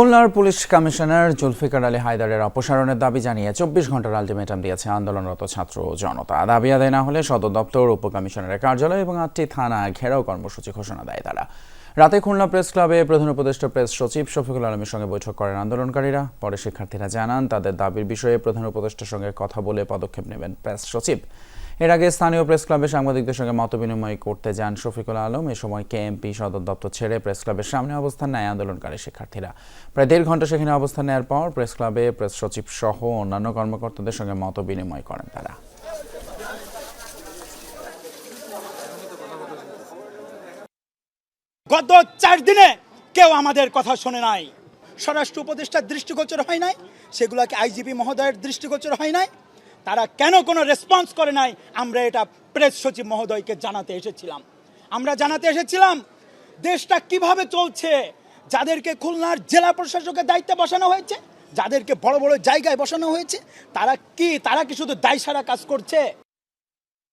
খুলনার police commissioner Zulfikar Ali হায়দারের অপসারণের দাবি জানিয়ে চব্বিশ ঘণ্টার আলটিমেটাম দিয়েছে আন্দোলনরত ছাত্র ও জনতা। দাবি আদায় না হলে সদর দপ্তর উপকমিশনারের কার্যালয় এবং আটটি থানা ঘেরাও কর্মসূচি ঘোষণা দেয় তারা। রাতে খুলনা প্রেস ক্লাবে প্রধান উপদেষ্টা প্রেস সচিব শফিকুল আলমের সঙ্গে বৈঠক করেন আন্দোলনকারীরা। পরে শিক্ষার্থীরা জানান, তাদের দাবির বিষয়ে প্রধান উপদেষ্টার সঙ্গে কথা বলে পদক্ষেপ নেবেন প্রেস সচিব। এর আগে স্থানীয় প্রেস ক্লাবে সাংবাদিকদের সঙ্গে মতবিনিময় করতে যান শফিকুল আলম। এ সময় কেএমপি সদর দপ্তর ছেড়ে প্রেস ক্লাবের সামনে অবস্থান নেয় আন্দোলনকারী শিক্ষার্থীরা। প্রায় দেড় ঘণ্টা সেখানে অবস্থান নেওয়ার পর প্রেস ক্লাবে প্রেস সচিব সহ অন্যান্য কর্মকর্তাদের সঙ্গে মতবিনিময় করেন তারা। গত চার দিনে কেউ আমাদের কথা শোনে নাই। স্বরাষ্ট্র উপদেষ্টার দৃষ্টিগোচর হয় নাই, সেগুলোকে আইজিপি মহোদয়ের দৃষ্টিগোচর হয় নাই। তারা কেন কোনো রেসপন্স করে নাই? আমরা এটা প্রেস সচিব মহোদয়কে জানাতে এসেছিলাম। আমরা জানাতে এসেছিলাম, দেশটা কীভাবে চলছে? যাদেরকে খুলনার জেলা প্রশাসকের দায়িত্বে বসানো হয়েছে, যাদেরকে বড় বড় জায়গায় বসানো হয়েছে, তারা কি তারা কি শুধু দায়সারা কাজ করছে?